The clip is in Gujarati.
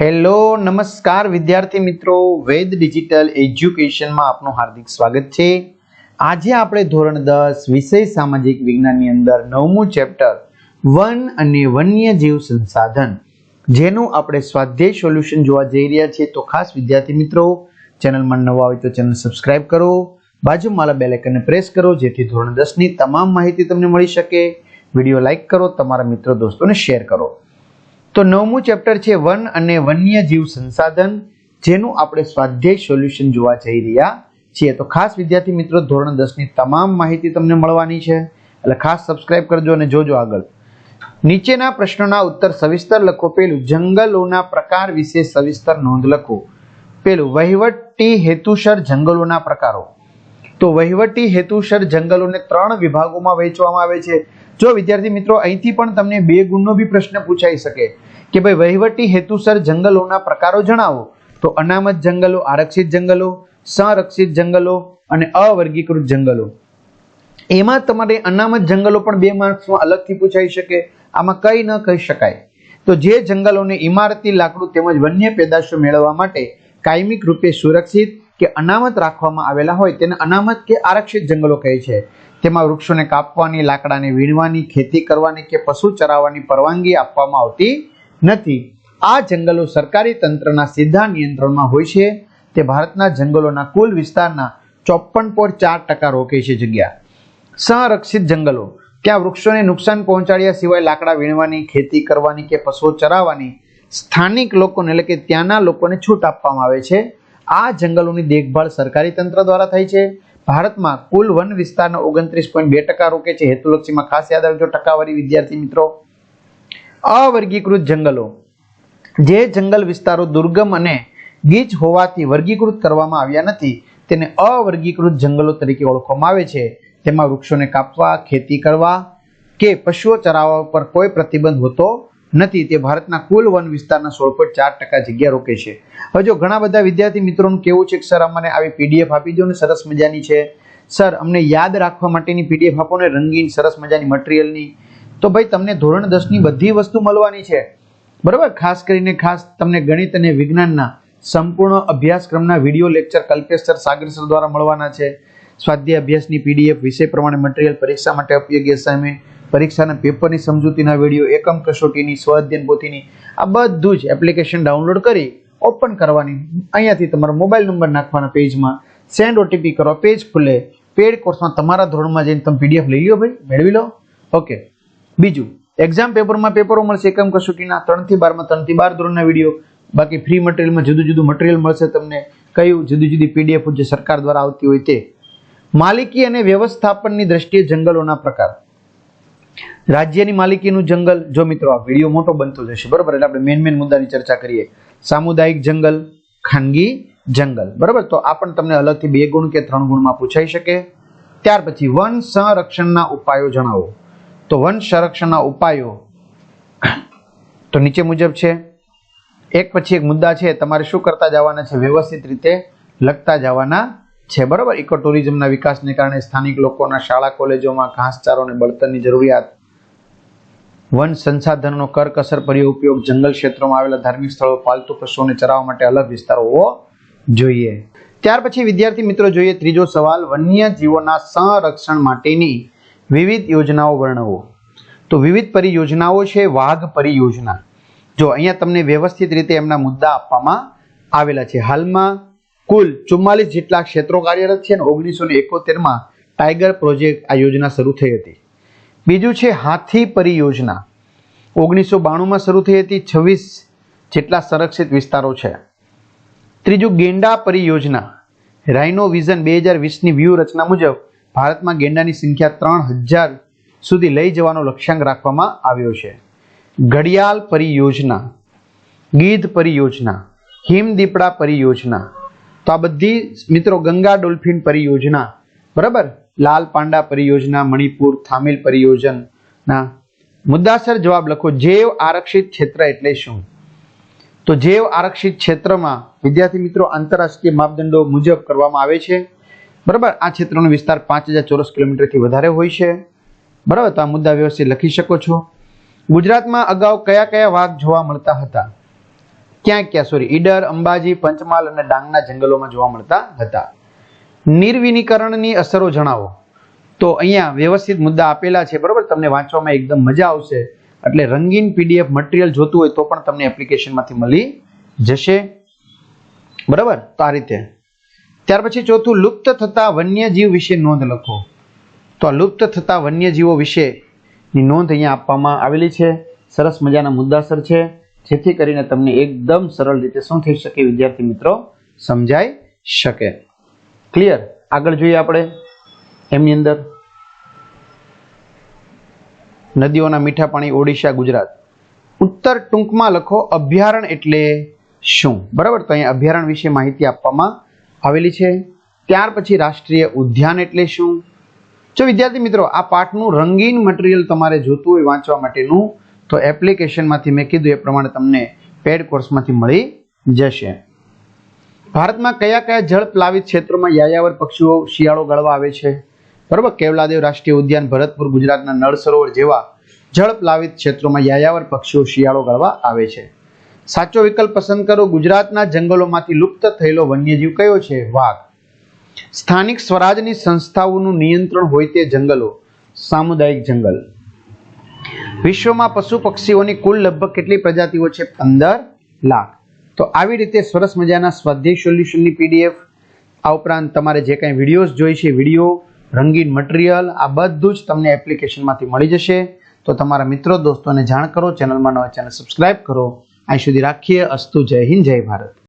હેલો, નમસ્કાર વિદ્યાર્થી મિત્રો. વેદ ડિજિટલ એજ્યુકેશનમાં આપનું હાર્દિક સ્વાગત છે. આજે આપણે ધોરણ દસ વિષય સામાજિક વિજ્ઞાનની અંદર નવમું ચેપ્ટર વન અને વન્યજીવ સંસાધન, જેનું આપણે સ્વાધ્યાય સોલ્યુશન જોવા જઈ રહ્યા છીએ. તો ખાસ વિદ્યાર્થી મિત્રો, ચેનલમાં નવા હોય તો ચેનલ સબસ્ક્રાઇબ કરો. બાજુમાં બેલ આઇકનને પ્રેસ કરો, જેથી ધોરણ દસની તમામ માહિતી તમને મળી શકે. વીડિયો લાઇક કરો, તમારા મિત્રો, દોસ્તોને શેર કરો. તો નવમું ચેપ્ટર છે વન અને વન્યજીવ સંસાધન, જેનું આપણે સ્વાધ્યાય સોલ્યુશન જોવા જઈ રહ્યા છીએ. તો ખાસ વિદ્યાર્થી મિત્રો, ધોરણ દસની તમામ માહિતી તમને મળવાની છે. એટલે ખાસ સબસ્ક્રાઇબ કરજો અને જોજો આગળ. નીચેના પ્રશ્નોના ઉત્તર સવિસ્તર લખો. પેલું, જંગલોના પ્રકાર વિશે સવિસ્તર નોંધ લખો. પેલું, વહીવટી હેતુસર જંગલોના પ્રકારો. તો વહીવટી હેતુસર જંગલોને ત્રણ વિભાગોમાં વહેંચવામાં આવે છે. જો વિદ્યાર્થી મિત્રો, અહીંથી પણ તમને બે ગુણનો બી પ્રશ્ન પૂછાઈ શકે કે ભાઈ વહીવટી હેતુસર જંગલોના પ્રકારો જણાવો. તો અનામત જંગલો, આરક્ષિત જંગલો, સંરક્ષિત જંગલો અને અવર્ગીકૃત જંગલો. એમાં તમારે અનામત જંગલો પણ બે માર્ક્સમાં અલગથી પૂછાઈ શકે. આમાં કઈ ન કહી શકાય. તો જે જંગલોને ઇમારતી લાકડું તેમજ વન્ય પેદાશો મેળવવા માટે કાયમિક રૂપે સુરક્ષિત કે અનામત રાખવામાં આવેલા હોય, તેને અનામત કે આરક્ષિત જંગલો કહે છે. તેમાં વૃક્ષોને કાપવાની, લાકડાને વીણવાની, ખેતી કરવાની કે પશુ ચરાવવાની પરવાનગી આપવામાં આવતી નથી. આ જંગલો સરકારી તંત્રના સીધા નિયંત્રણમાં હોય છે. તે ભારતના જંગલોના કુલ વિસ્તારના ચોપન પોઈન્ટ ચાર ટકા રોકે છે જગ્યા. સંરક્ષિત જંગલો. ત્યાં વૃક્ષોને નુકસાન પહોંચાડ્યા સિવાય લાકડા વીણવાની, ખેતી કરવાની કે પશુઓ ચરાવવાની સ્થાનિક લોકોને એટલે કે ત્યાંના લોકોને છૂટ આપવામાં આવે છે. આ જંગલોની દેખભાળ સરકારી તંત્ર દ્વારા થાય છે. ભારતમાં કુલ વન વિસ્તારના ઓગણત્રીસ પોઈન્ટ બે ટકા રોકે છે. હેતુલક્ષીમાં ખાસ યાદ રાખજો ટકાવારી વિદ્યાર્થી મિત્રો. અવર્ગીકૃત જંગલો. જે જંગલ વિસ્તારો દુર્ગમ અને ગીચ હોવાથી વર્ગીકૃત કરવામાં આવ્યા નથી, તેને અવર્ગીકૃત જંગલો તરીકે ઓળખવામાં આવે છે. તેમાં વૃક્ષોને કાપવા, ખેતી કરવા કે પશુઓ ચરાવવા પર કોઈ પ્રતિબંધ હોતો નથી. તે ભારતના કુલ વન વિસ્તારના સોળ પોઈન્ટ ચાર ટકા જગ્યા રોકે છે. હવે જો ઘણા બધા વિદ્યાર્થી મિત્રોનું કેવું છે કે, સર, અમને આવી પીડીએફ આપી દો ને સરસ મજાની છે. સર, અમને યાદ રાખવા માટેની પીડીએફ આપો ને રંગીન સરસ મજાની મટીરિયલની. તો ભાઈ, તમને ધોરણ દસની બધી વસ્તુ મળવાની છે. બરાબર? ખાસ કરીને ખાસ તમને ગણિત અને વિજ્ઞાનના સંપૂર્ણ અભ્યાસક્રમના video lecture Kalpesh sir Sagar sir દ્વારા મળવાના છે. સ્વાધ્યાય અભ્યાસની પીડીએફ વિષય પ્રમાણે મટીરિયલ પરીક્ષા માટે ઉપયોગી અસાઇનમેન્ટ. પરીક્ષાના પેપરની સમજૂતીના વીડિયો, એકમ કસોટીની સ્વાધ્યન પોથીની, આ બધું જ એપ્લિકેશન ડાઉનલોડ કરી ઓપન કરવાની. અહીંયાથી તમારો મોબાઈલ નંબર નાખવાના પેજમાં. સેન્ડ ઓટીપી કરો, પેજ ખુલે. પેડ કોર્સમાં તમારા ધોરણમાં જઈને તમે પીડીએફ લઈ લો ભાઈ, મેળવી લો. ઓકે બીજું એક્ઝામ પેપરમાં પેપરો મળશે, એકમ કસોટીના ત્રણથી બારમાં, ત્રણથી બાર ધોરણના વીડિયો. બાકી ફ્રી મટીરિયલમાં જુદું જુદું મટીરિયલ મળશે તમને, કયું જુદી જુદી પીડીએફ જે સરકાર દ્વારા આવતી હોય તે. માલિકી અને વ્યવસ્થાપનની દ્રષ્ટિએ જંગલોના પ્રકાર. રાજ્યની માલિકીનું જંગલ. જો મિત્રો આ વીડિયો મોટો બનતો જશે, બરાબર? એટલે આપણે મેન મેન મુદ્દાની ચર્ચા કરીએ. સામુદાયિક જંગલ, ખાનગી જંગલ. બરાબર? તો આ પણ તમને અલગથી બે ગુણ કે ત્રણ ગુણમાં પૂછાઈ શકે. ત્યાર પછી વન સંરક્ષણના ઉપાયો જણાવો. તો વન સંરક્ષણના ઉપાયો તો નીચે મુજબ છે. એક પછી એક મુદ્દા છે, તમારે શું કરતા જવાના છે? વ્યવસ્થિત રીતે લખતા જવાના છે. બરાબર? ઇકો ટુરિઝમના વિકાસને કારણે સ્થાનિક લોકોના શાળા, કોલેજોમાં ઘાસચારો અને બળતણની જરૂરિયાત વન સંસાધનોનો કરકસર પર્યો ઉપયોગ જંગલ ક્ષેત્રોમાં આવેલા ધાર્મિક સ્થળો, પાલતુ પશુઓને ચરાવવા માટે અલગ વિસ્તાર હોવો જોઈએ. ત્યાર પછી વિદ્યાર્થી મિત્રો જોઈએ ત્રીજો સવાલ વન્ય જીવોના સંરક્ષણ માટેની વિવિધ યોજનાઓ વર્ણવો. તો વિવિધ પરિયોજનાઓ છે, વાઘ પરિયોજના. જો અહીંયા તમને વ્યવસ્થિત રીતે એમના મુદ્દા આપવામાં આવેલા છે. હાલમાં કુલ ચુમ્માલીસ જેટલા ક્ષેત્રો કાર્યરત છે અને ઓગણીસો ને એકોતેરમાં ટાઈગર પ્રોજેક્ટ આ યોજના શરૂ થઈ હતી. બીજું છે હાથી પરિયોજના. ઓગણીસો બાણુંમાં શરૂ થઈ હતી છવ્વીસ જેટલા સંરક્ષિત વિસ્તારો છે. ત્રીજું ગેંડા પરિયોજના. રાઇનો વિઝન બે હજાર વીસની વ્યૂહ રચના મુજબ ભારતમાં ગેંડાની સંખ્યા ત્રણ હજાર સુધી લઈ જવાનો લક્ષ્યાંક રાખવામાં આવ્યો છે. ઘડિયાળ પરિયોજના. ગીધ પરિયોજના. હિમદીપડા પરિયોજના. તો આ બધી મિત્રો ગંગા ડોલ્ફિન પરિયોજના. બરાબર? લાલ પાંડા પરિયોજના, મણિપુર થામિલ પરિયોજના. મુદ્દાસર જવાબ લખો, જૈવ આરક્ષિત ક્ષેત્ર એટલે શું? તો જૈવ આરક્ષિત ક્ષેત્રમાં વિદ્યાર્થી મિત્રો આંતરરાષ્ટ્રીય માપદંડો મુજબ કરવામાં આવે છે. બરાબર? આ ક્ષેત્રનો વિસ્તાર પાંચ હજાર ચોરસ કિલોમીટરથી વધારે હોય છે. બરાબર? તો આ મુદ્દા વ્યવસ્થિત લખી શકો છો. ગુજરાતમાં અગાઉ કયા કયા વાઘ જોવા મળતા હતા? ક્યાં ક્યાં? સોરી ઈડર, અંબાજી, પંચમહાલ અને ડાંગના જંગલોમાં જોવા મળતા હતા. નિર્વિનીકરણની અસરો જણાવો. તો અહીંયા વ્યવસ્થિત મુદ્દા આપેલા છે, બરોબર? તમને વાંચવામાં એકદમ મજા આવશે. એટલે રંગીન પીડીએફ મટીરિયલ જોતું હોય તો પણ તમને એપ્લિકેશનમાંથી મળી જશે. બરાબર? તો આ રીતે. ત્યાર પછી ચોથું, લુપ્ત થતા વન્યજીવ વિશે નોંધ લખો. તો આ લુપ્ત થતા વન્યજીવો વિશેની નોંધ અહીંયા આપવામાં આવેલી છે. સરસ મજાના મુદ્દાસર છે. જેથી કરીને તમને એકદમ સરળ રીતે શું થઈ શકે વિદ્યાર્થી મિત્રો સમજાઈ શકે. ક્લિયર આગળ જોઈએ આપણે. એમની અંદર. નદીઓના મીઠા પાણી, ઓડિશા, ગુજરાત. ઉત્તર ટૂંકમાં લખો અભયારણ્ય એટલે શું? બરાબર? તો અહીંયા અભયારણ્ય વિશે માહિતી આપવામાં આવેલી છે. ત્યાર પછી રાષ્ટ્રીય ઉદ્યાન એટલે શું? જો વિદ્યાર્થી મિત્રો, આ પાઠનું રંગીન મટીરિયલ તમારે જોતું હોય, વાંચવા માટેનું, તો એપ્લિકેશનમાંથી મેં કીધું એ પ્રમાણે તમને પેડ કોર્સમાંથી મળી જશે. ભારતમાં કયા કયા જળ પ્લાવિત ક્ષેત્રોમાં યાયાવર પક્ષીઓ શિયાળો ગળવા આવે છે? બરોબર, કેવલાદેવ રાષ્ટ્રીય ઉદ્યાન ભરતપુર ગુજરાતના નળ સરોવર જેવા જળ પ્લાવિત ક્ષેત્રોમાં યાયાવર પક્ષીઓ શિયાળો ગાળવા આવે છે. સાચો વિકલ્પ પસંદ કરો, ગુજરાતના જંગલોમાંથી લુપ્ત થયેલો વન્યજીવ કયો છે? વાઘ. સ્થાનિક સ્વરાજની સંસ્થાઓનું નિયંત્રણ હોય તે જંગલો. સામુદાયિક જંગલ. વિશ્વમાં પશુ પક્ષીઓની કુલ લગભગ કેટલી પ્રજાતિઓ છે? પંદર લાખ. તો આવી રીતે સરસ મજાના સ્વાધ્યાય સોલ્યુશનની પીડીએફ, આ ઉપરાંત તમારે જે કાંઈ વિડીયોઝ જોઈ છે, વીડિયો, રંગીન મટીરિયલ, આ બધું જ તમને એપ્લિકેશનમાંથી મળી જશે. તો તમારા મિત્રો, દોસ્તોને જાણ કરો, ચેનલમાં નવા ચેનલ સબસ્ક્રાઈબ કરો. અહીં સુધી રાખીએ. અસ્તુ, જય હિન્દ, જય ભારત.